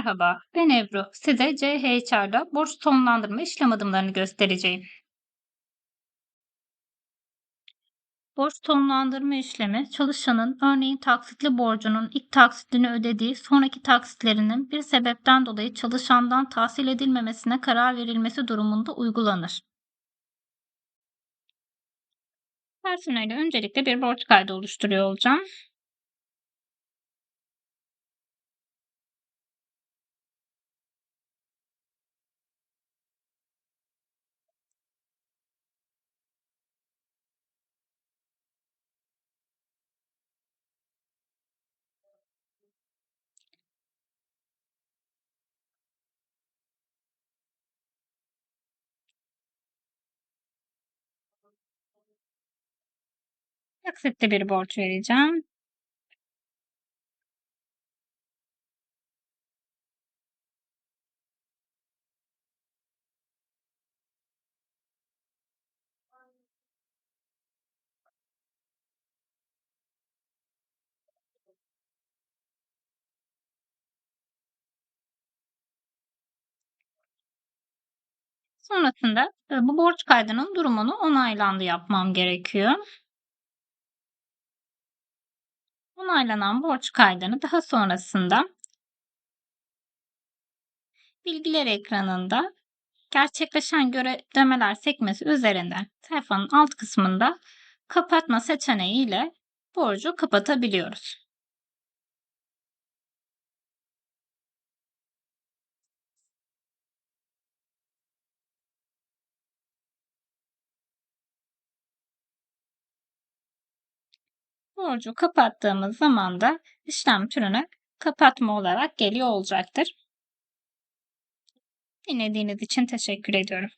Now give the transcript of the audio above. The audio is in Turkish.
Merhaba, ben Ebru. Size CHR'da borç sonlandırma işlem adımlarını göstereceğim. Borç sonlandırma işlemi, çalışanın örneğin taksitli borcunun ilk taksitini ödediği, sonraki taksitlerinin bir sebepten dolayı çalışandan tahsil edilmemesine karar verilmesi durumunda uygulanır. Personele öncelikle bir borç kaydı oluşturuyor olacağım. Taksitli bir borç vereceğim. Sonrasında e, bu borç kaydının durumunu onaylandı yapmam gerekiyor. Onaylanan borç kaydını daha sonrasında bilgiler ekranında gerçekleşen ödemeler sekmesi üzerinden sayfanın alt kısmında kapatma seçeneği ile borcu kapatabiliyoruz. Borcu kapattığımız zaman da işlem türünü kapatma olarak geliyor olacaktır. Dinlediğiniz için teşekkür ediyorum.